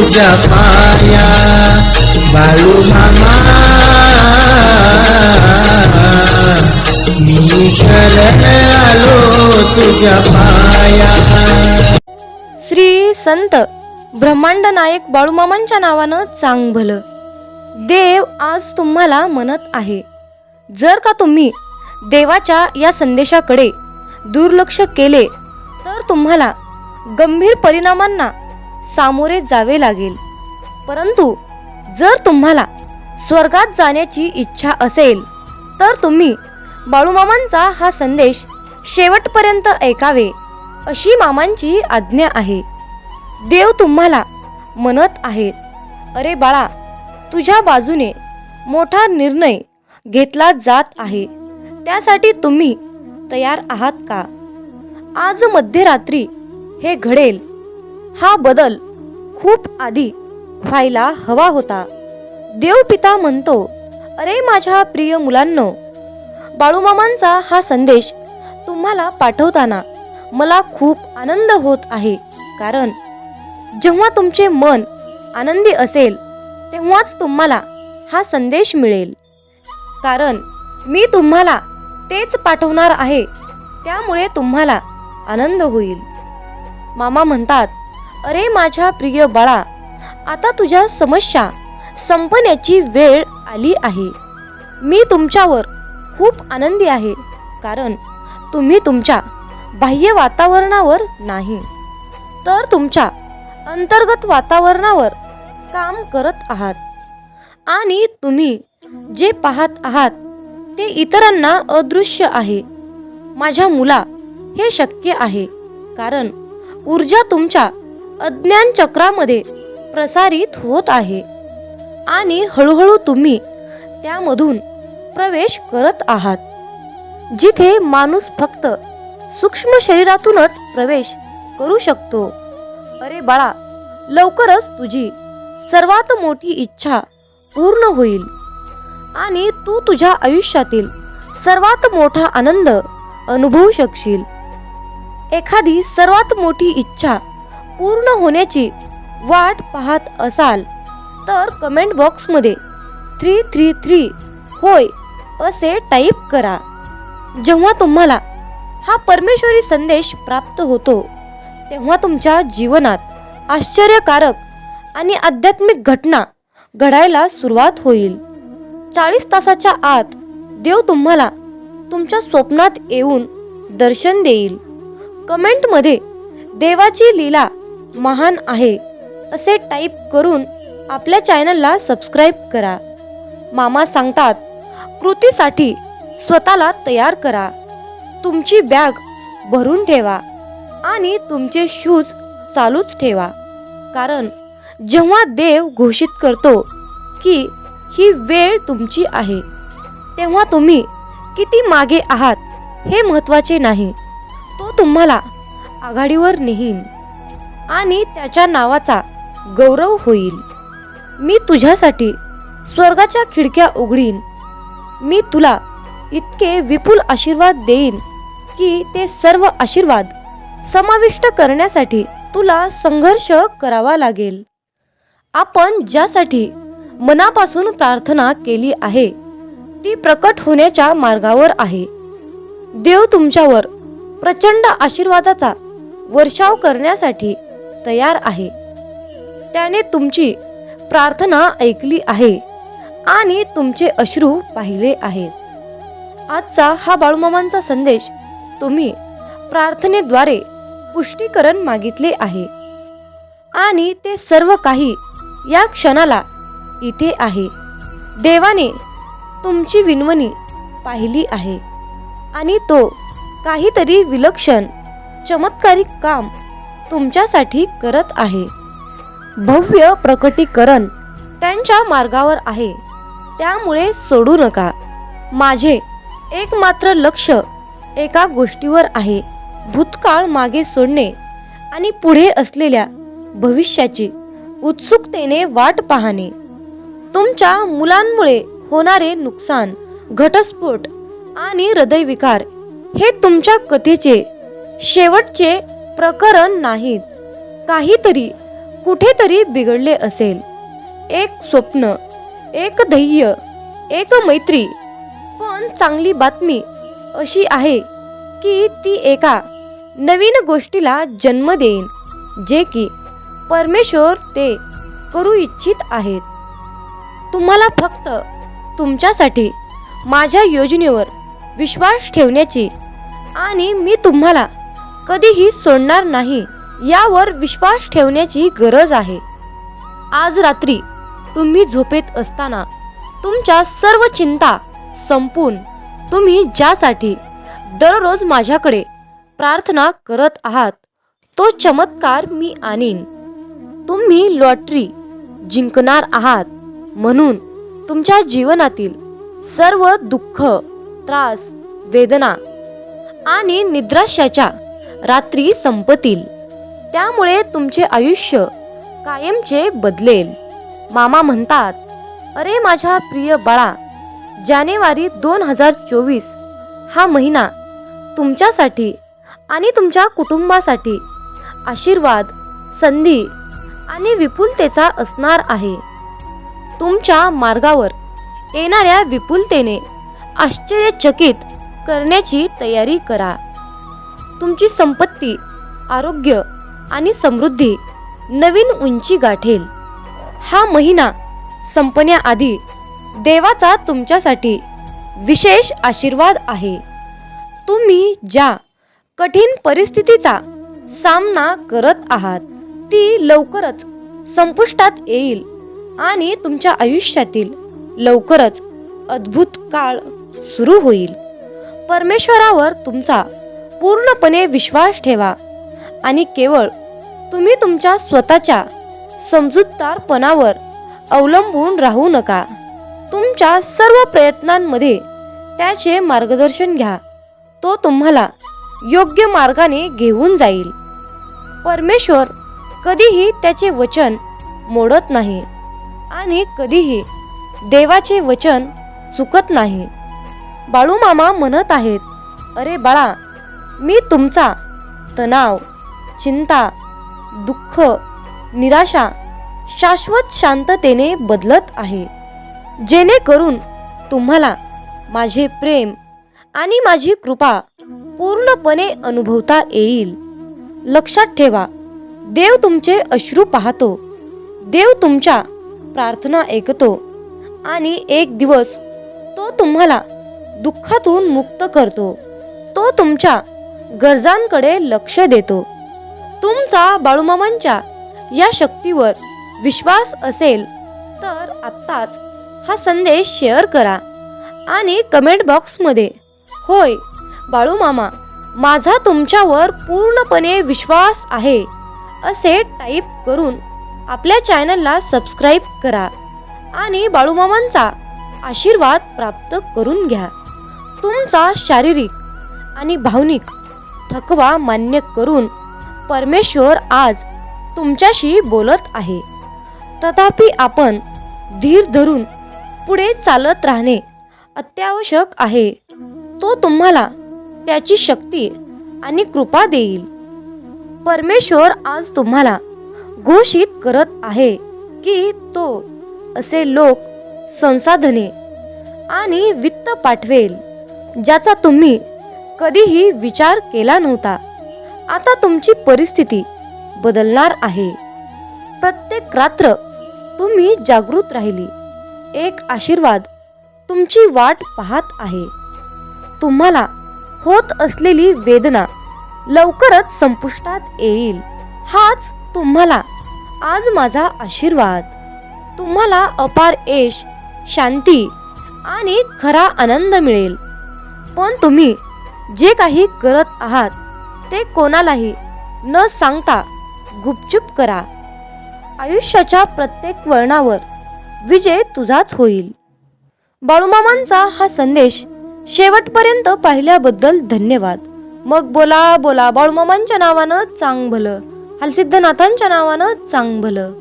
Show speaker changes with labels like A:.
A: तुझ्या पाया बाळू मामा. मी शरण आलो तुझ्या पाया.
B: श्री संत ब्रह्मांड नायक बाळूमामांच्या नावानं चांग भलं देव आज तुम्हाला म्हणत आहे. जर का तुम्ही देवाच्या या संदेशाकडे दुर्लक्ष केले तर तुम्हाला गंभीर परिणामांना सामोरे जावे लागेल. परंतु जर तुम्हाला स्वर्गात जाण्याची इच्छा असेल तर तुम्ही बाळूमामांचा हा संदेश शेवटपर्यंत ऐकावे अशी मामांची आज्ञा आहे. देव तुम्हाला म्हणत आहेत अरे बाळा तुझ्या बाजूने मोठा निर्णय घेतला जात आहे. त्यासाठी तुम्ही तयार आहात का? आज मध्यरात्री हे घडेल. हा बदल खूप आधी व्हायला हवा होता. देवपिता म्हणतो अरे माझ्या प्रिय मुलांनो बाळूमामांचा हा संदेश तुम्हाला पाठवताना मला खूप आनंद होत आहे. कारण जेव्हा तुमचे मन आनंदी असेल तेव्हाच तुम्हाला हा संदेश मिळेल. कारण मी तुम्हाला तेच पाठवणार आहे त्यामुळे तुम्हाला आनंद होईल. मामा म्हणतात अरे माझ्या प्रिय बाळा आता तुझ्या समस्या संपण्याची वेळ आली आहे. मी तुमच्यावर खूप आनंदी आहे कारण तुम्ही तुमच्या बाह्य वातावरणावर नाही तर तुमच्या अंतर्गत वातावरणावर काम करत आहात. आणि तुम्ही जे पाहत आहात ते इतरांना अदृश्य आहे. माझ्या मुला हे शक्य आहे कारण ऊर्जा तुमच्या अज्ञान चक्रामध्ये प्रसारित होत आहे. आणि हळूहळू तुम्ही त्यामधून प्रवेश करत आहात. जिथे माणूस फक्त सूक्ष्म शरीरातूनच प्रवेश करू शकतो. अरे बाळा लवकरच तुझी सर्वात मोठी इच्छा पूर्ण होईल. आणि तू तुझ्या आयुष्यातील सर्वात मोठा आनंद अनुभवू शकशील. एखादी सर्वात मोठी इच्छा पूर्ण होण्याची वाट पाहत असाल तर कमेंट बॉक्समध्ये थ्री थ्री थ्री होय असे टाईप करा. जेव्हा तुम्हाला हा परमेश्वरी संदेश प्राप्त होतो तेव्हा तुमच्या जीवनात आश्चर्यकारक आणि आध्यात्मिक घटना घडायला सुरुवात होईल. चाळीस तासाच्या आत देव तुम्हाला तुमच्या स्वप्नात येऊन दर्शन देईल. कमेंटमध्ये देवाची लीला महान आहे असे टाईप करून आपल्या चॅनलला सबस्क्राईब करा. मामा सांगतात कृतीसाठी स्वतःला तयार करा. तुमची बॅग भरून ठेवा आणि तुमचे शूज चालूच ठेवा. कारण जेव्हा देव घोषित करतो की ही वेळ तुमची आहे तेव्हा तुम्ही किती मागे आहात हे महत्त्वाचे नाही. तो तुम्हाला आघाडीवर नेहीन. आणि त्याच्या नावाचा गौरव होईल. मी तुझ्यासाठी स्वर्गाच्या खिडक्या उघडीन. मी तुला इतके विपुल आशीर्वाद देईन की ते सर्व आशीर्वाद समाविष्ट करण्यासाठी तुला संघर्ष करावा लागेल. आपण ज्यासाठी मनापासून प्रार्थना केली आहे ती प्रकट होण्याच्या मार्गावर आहे. देव तुमच्यावर प्रचंड आशीर्वादाचा वर्षाव करण्यासाठी तयार आहे. त्याने तुमची प्रार्थना ऐकली आहे आणि तुमचे अश्रू पाहिले आहेत. आजचा हा बाळूमामांचा संदेश तुम्ही प्रार्थनेद्वारे पुष्टीकरण मागितले आहे. आणि ते सर्व काही या क्षणाला इथे आहे. देवाने तुमची विनवणी पाहिली आहे आणि तो काहीतरी विलक्षण चमत्कारिक काम तुमच्यासाठी करत आहे. भव्य प्रकटीकरण त्यांच्या मार्गावर आहे. त्यामुळे सोडू नका. माझे एकमात्र लक्ष एका गोष्टीवर आहे. भूतकाळ मागे सोडणे आणि पुढे असलेल्या भविष्याची उत्सुकतेने वाट पाहणे. तुमच्या मुलांमुळे होणारे नुकसान घटस्फोट आणि हृदयविकार हे तुमच्या कथेचे शेवटचे प्रकरण नाहीत. काहीतरी कुठेतरी बिघडले असेल. एक स्वप्न एक ध्येय एक मैत्री. पण चांगली बातमी अशी आहे की ती एका नवीन गोष्टीला जन्म देईन जे की परमेश्वर ते करू इच्छित आहेत. तुम्हाला फक्त तुमच्यासाठी माझ्या योजनेवर विश्वास ठेवण्याची आणि मी तुम्हाला कधीही सोडणार नाही यावर विश्वास ठेवण्याची गरज आहे. आज रात्री तुम्ही झोपेत असताना तुमच्या सर्व चिंता संपून तुम्ही ज्यासाठी दररोज माझ्याकडे प्रार्थना करत आहात तो चमत्कार मी आणीन. तुम्ही लॉटरी जिंकणार आहात म्हणून तुमच्या जीवनातील सर्व दुःख त्रास वेदना आणि निद्राशाच्या रात्री संपतील. त्यामुळे तुमचे आयुष्य कायमचे बदलेल. मामा म्हणतात अरे माझ्या प्रिय बाळा जानेवारी दोन हजार चोवीस हा महिना तुमच्यासाठी आणि तुमच्या कुटुंबासाठी आशीर्वाद संधी आणि विपुलतेचा असणार आहे. तुमच्या मार्गावर येणाऱ्या विपुलतेने आश्चर्यचकित करण्याची तयारी करा. तुमची संपत्ती आरोग्य आणि समृद्धी नवीन उंची गाठेल. हा महिना संपण्याआधी देवाचा तुमच्यासाठी विशेष आशीर्वाद आहे. तुम्ही ज्या कठीण परिस्थितीचा सामना करत आहात ती लवकरच संपुष्टात येईल आणि तुमच्या आयुष्यातील लवकरच अद्भुत काळ सुरू होईल. परमेश्वरावर तुमचा पूर्णपणे विश्वास ठेवा आणि केवळ तुम्ही तुमच्या स्वतःच्या समजूतदारपणावर अवलंबून राहू नका. तुमच्या सर्व प्रयत्नांमध्ये त्याचे मार्गदर्शन घ्या. तो तुम्हाला योग्य मार्गाने घेऊन जाईल. परमेश्वर कधीही त्याचे वचन मोडत नाही आणि कधीही देवाचे वचन चुकत नाही. बाळूमामा म्हणत आहेत अरे बाळा मी तुमचा तणाव चिंता दुःख निराशा शाश्वत शांततेने बदलत आहे. जेणेकरून तुम्हाला माझे प्रेम आणि माझी कृपा पूर्णपणे अनुभवता येईल. लक्षात ठेवा देव तुमचे अश्रू पाहतो. देव तुमच्या प्रार्थना ऐकतो आणि एक दिवस तो तुम्हाला दुःखातून मुक्त करतो. तो तुमच्या गरजांकडे लक्ष देतो. तुमचा बाळूमामांच्या या शक्तीवर विश्वास असेल तर आत्ताच हा संदेश शेअर करा आणि कमेंट बॉक्समध्ये होय बाळूमामा माझा तुमच्यावर पूर्णपणे विश्वास आहे असे टाईप करून आपल्या चॅनलला सबस्क्राईब करा आणि बाळूमामांचा आशीर्वाद प्राप्त करून घ्या. तुमचा शारीरिक आणि भावनिक थकवा मान्य करून परमेश्वर आज तुमच्याशी बोलत आहे. तथापि आपण धीर धरून पुढे चालत राहणे अत्यावश्यक आहे. तो तुम्हाला त्याची शक्ती आणि कृपा देईल. परमेश्वर आज तुम्हाला घोषित करत आहे की तो असे लोक संसाधने आणि वित्त पाठवेल ज्याचा तुम्ही कधीही विचार केला नव्हता. आता तुमची परिस्थिती बदलणार आहे. प्रत्येक रात्र तुम्ही जागृत राहिली. एक आशीर्वाद तुमची वाट पाहत आहे. तुम्हाला होत असलेली वेदना लवकरच संपुष्टात येईल. हाच तुम्हाला आज माझा आशीर्वाद. तुम्हाला अपार यश शांती आणि खरा आनंद मिळेल. पण तुम्ही जे काही करत आहात ते कोणालाही न सांगता गुपचूप करा. आयुष्याच्या प्रत्येक वळणावर विजय तुझाच होईल. बाळूमामांचा हा संदेश शेवटपर्यंत पाहिल्याबद्दल धन्यवाद. मग बोला बोला बाळूमामांच्या नावानं चांग भलं हलसिद्धनाथांच्या नावानं चांग भलं